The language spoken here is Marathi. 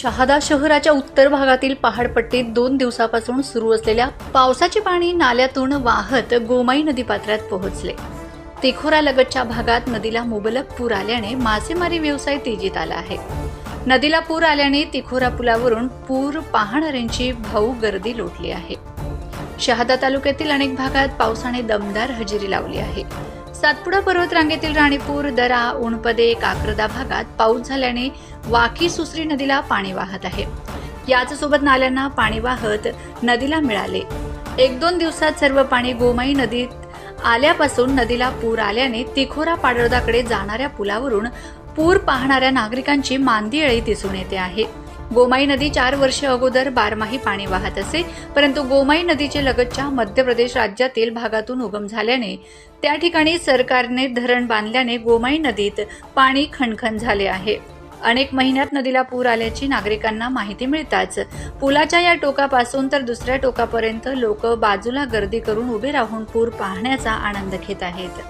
शहादा शहराच्या उत्तर भागातील पहाडपट्टीत दोन दिवसापासून सुरू असलेल्या पावसाचे पाणी नाल्यातून वाहत गोमाई नदीपात्रात पोहोचले. तिखोरालगतच्या भागात नदीला मुबलक पूर आल्याने मासेमारी व्यवसाय तेजीत आला आहे. नदीला पूर आल्याने तिखोरा पुलावरून पूर पाहणाऱ्यांची भाऊ गर्दी लोटली आहे. शहादा तालुक्यातील अनेक भागात पावसाने दमदार हजेरी लावली आहे. सातपुडा पर्वत रांगेतील राणीपूर दरा उणपदे काक्रदा भागात पाऊस झाल्याने वाकी सुसरी नदीला पाणी वाहत आहे. याच सोबत नाल्यांना पाणी वाहत नदीला मिळाले. एक दोन दिवसात सर्व पाणी गोमाई नदीत आल्यापासून नदीला पूर आल्याने तिखोरा पाडळदाकडे जाणाऱ्या पुलावरून पूर पाहणाऱ्या नागरिकांची मांदी दिसून येते आहे. गोमाई नदी चार वर्षे अगोदर बारमाही पाणी वाहत असे परंतु गोमाई नदीचे लगतच्या मध्य प्रदेश राज्यातील भागातून उगम झाल्याने त्या ठिकाणी सरकारने धरण बांधल्याने गोमाई नदीत पाणी खणखण झाले आहे. अनेक महिन्यात नदीला पूर आल्याची नागरिकांना माहिती मिळताच पुलाच्या या टोकापासून तर दुसऱ्या टोकापर्यंत लोक बाजूला गर्दी करून उभे राहून पूर पाहण्याचा आनंद घेत आहेत.